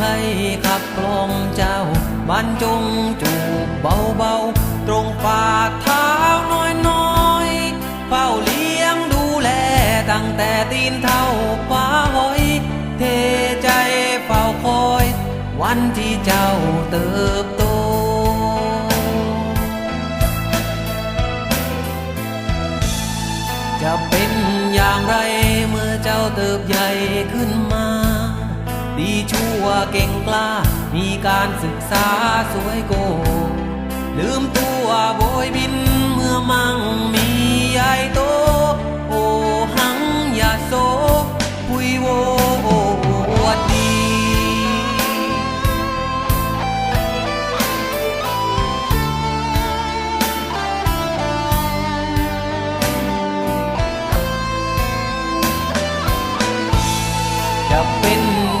ให้ขับกลอมเจ้าบรรจงจูบเบาๆ ตรงฝ่าเท้าน้อยๆ เฝ้าเลี้ยงดูแลตั้งแต่ตีนเท่าฟ้าหอย เทใจเฝ้าคอย วันที่เจ้าเติบโตจะเป็นอย่างไรเมื่อเจ้าเติบใหญ่ขึ้นมา ดีชั่วเก่งกล้า มีการศึกษาสวยโก ลืมตัวโบยบินเมื่อมั่งมีใหญ่โต โอหังยาโสพุยโววดดีจะเป็น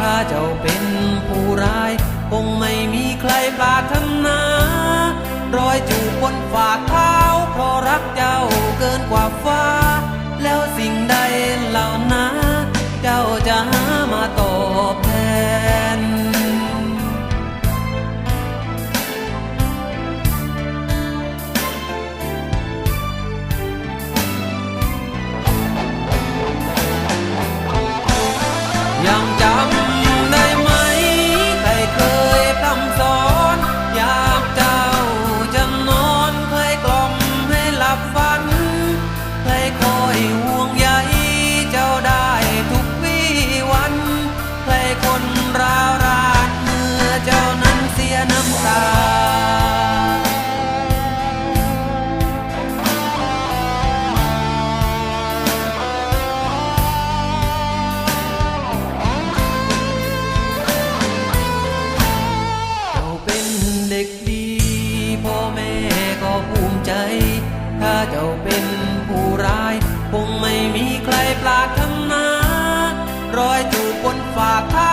ถ้าเจ้าเป็นผู้ร้าย คงไม่มีใครปรารถนารอยจูบบนฝาก ปลาทั้งนารอยจูบบนฝ่าเท้า